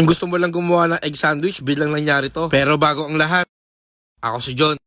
Kung gusto mo lang gumawa ng egg sandwich, bilang nangyari to. Pero bago ang lahat, ako si John.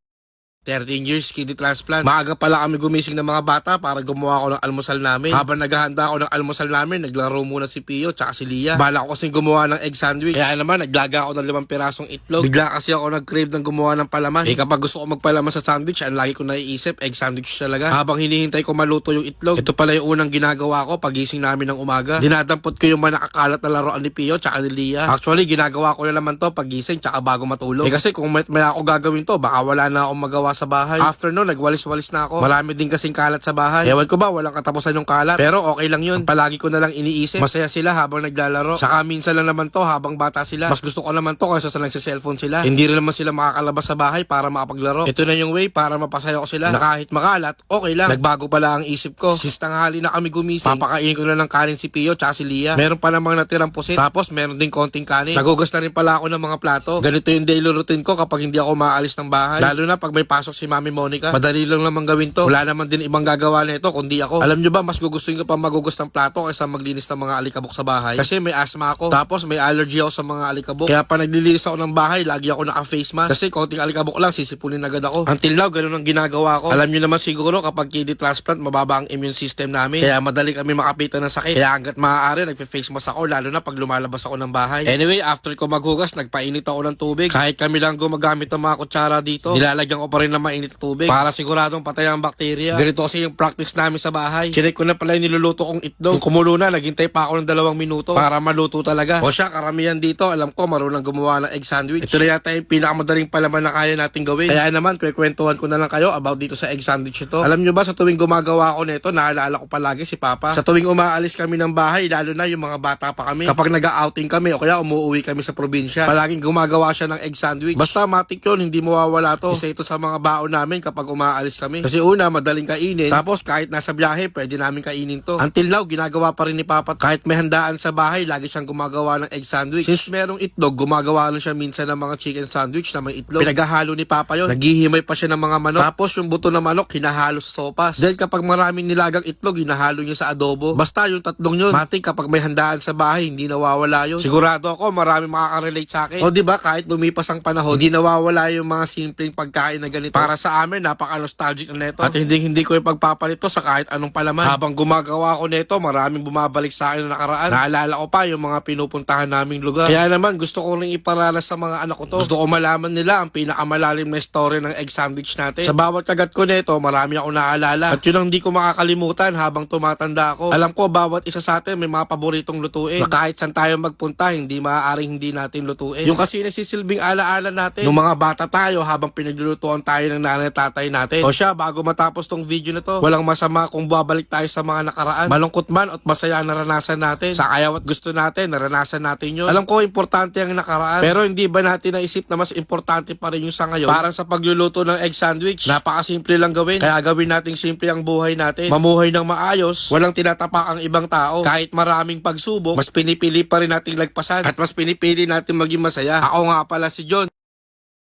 13 years kidney transplant. Maaga pala kami gumising ng mga bata para gumawa ako ng almusal namin. Habang naghahanda ako ng almusal namin, naglaro muna si Pio tsaka si Lia. Bala ko kasing gumawa ng egg sandwich. Kaya naman, naglaga ako ng limang pirasong itlog. Bigla kasi ako nag-crave ng gumawa ng palaman. Eh kapag gusto ko magpalaman sa sandwich, ang lagi ko naiisip, egg sandwich talaga. Habang hinihintay ko maluto yung itlog, ito pala yung unang ginagawa ko pagising namin ng umaga. Dinadampot ko yung mga nakakalat na laruan ni Pio tsaka ni Lia. Actually, ginagawa ko na naman to pagising tsaka bago matulog. Eh kasi kung may, may ako gagawin to, baka wala na akong magawa sa bahay. After nun, nagwalis-walis na ako. Marami din kasing kalat sa bahay. Ewan ko ba, walang katapusan yung kalat. Pero okay lang yun. Palagi ko na lang iniisip. Masaya sila habang naglalaro. Saka minsan lang naman to habang bata sila. Mas gusto ko naman to kaysa sa nagsa-cellphone sila. Hindi rin naman sila makakalabas sa bahay para makapaglaro. Ito na yung way para mapasaya ko sila. Na kahit makalat, okay lang. Nagbago pala ang isip ko. Since tanghali na kami gumising, papakainin ko na ng kanin si Pio tsaka si Lia. Meron pa namang natirang pusit. Tapos meron din konting kanin. Nagugas na rin pala ako ng mga plato. Ganito yung daily routine ko kapag hindi ako maalis ng bahay. Lalo na pag may pasok si Mami Monica. Madali lang naman gawin to. Wala naman din ibang gagawa nito kundi ako. Alam nyo ba, mas gugustuhin ko pa magugas ng plato kaysa maglinis ng mga alikabok sa bahay. Kasi may asthma ako. Tapos may allergy ako sa mga alikabok. Kaya pa naglilinis ako ng bahay, lagi ako naka-face mask. Kasi konting alikabok lang, sisipunin agad ako. Until now, ganun ang ginagawa ko. Alam nyo naman siguro kapag kidney transplant, mababa ang immune system namin. Kaya madali kami makapitan ng sakit. Kaya hanggat maaari, nagfe-face mask ako, lalo na pag lumalabas ako ng bahay. Anyway, after ko maghugas, nagpainit ako ng tubig. Kahit kami lang gumagamit ng mga kutsara dito, nilalagyan ko pa rin ng mainit na tubig para siguradong patay ang bakterya. Ganito kasi yung practice namin sa bahay. Chinek ko na pala yung niluluto kong itlog. Kung kumulo na, naghintay pa ako ng dalawang minuto para maluto talaga. O siya, karamihan dito, alam ko, marunong gumawa ng egg sandwich. Ito na yata yung pinakamadaling palaman na kaya natin gawin. Kaya naman, kwekwentuhan ko na lang kayo about dito sa egg sandwich ito. Alam nyo ba, sa tuwing gumagawa ako nito, naalala ko palagi si Papa. Sa tuwing umaalis kami ng bahay, lalo na yung mga bata pa kami. Kapag nag-outing kami o kaya umuwi kami sa probinsya, palaging gumagawa siya ng egg sandwich. Basta matik yun, hindi mawawala to. Isa ito sa mga baon namin kapag umaalis kami. Kasi una, madaling kainin. Tapos kahit nasa biyahe, pwede namin kainin to. Until now, ginagawa pa rin ni Papa. Kahit may handaan sa bahay, lagi siyang gumagawa ng egg sandwich. Since merong itlog, gumagawa rin siya minsan ng mga chicken sandwich na may itlog. Pinaghahalo ni Papa yon. Naghihimay pa siya ng mga manok. Tapos yung buto ng manok, hinahalo sa sopas. Then kapag maraming nilagang itlog, hinahalo niya sa adobo. Basta yung tatlong yun. Matik kapag may handaan sa bahay, hindi nawawala yun. Sigurado ako, marami makaka-relate sa akin. O di ba kahit lumipas ang panahon, hindi nawawala yung mga simpleng pagkain na ganito. Para sa amin, napaka-nostalgic na neto. At hindi hindi ko ipagpapalit to sa kahit anong palaman. Habang gumagawa ko nito, maraming bumabalik sa akin na nakaraan. Naalala ko pa yung mga pinupuntahan naming lugar. Kaya naman, gusto ko rin iparanas sa mga anak ko to. Gusto ko malaman nila ang pinakamalalim na story ng egg sandwich natin. Sa bawat kagat ko nito, marami ako naalala. At yun ang di ko makakalimutan habang tumatanda ako. Alam ko, bawat isa sa atin may mga paboritong lutuin. Na kahit saan tayo magpunta, hindi maaaring hindi natin lutuin. Yung kasi nasisilbing alaala natin. Nung mga bata tayo habang pinaglulutuan tayo ng nanay at tatay natin. O siya, bago matapos tong video na to, walang masama kung babalik tayo sa mga nakaraan. Malungkot man at masaya naranasan natin. Sa ayaw at gusto natin, naranasan natin yun. Alam ko, importante ang nakaraan. Pero hindi ba natin naisip na mas importante pa rin yung sa ngayon? Parang sa pagluluto ng egg sandwich, napakasimple lang gawin. Kaya gawin nating simple ang buhay natin. Mamuhay ng maayos, walang tinatapak ang ibang tao. Kahit maraming pagsubok, mas pinipili pa rin nating lagpasan at mas pinipili natin maging masaya. Ako nga pala si John.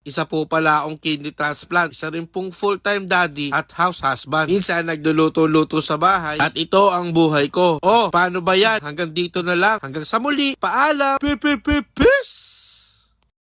Isa po pala akong kidney transplant. Isa rin pong full-time daddy at house husband. Minsan nagluluto-luto sa bahay at ito ang buhay ko. Oh, paano ba yan? Hanggang dito na lang. Hanggang sa muli. Paalam. Peace!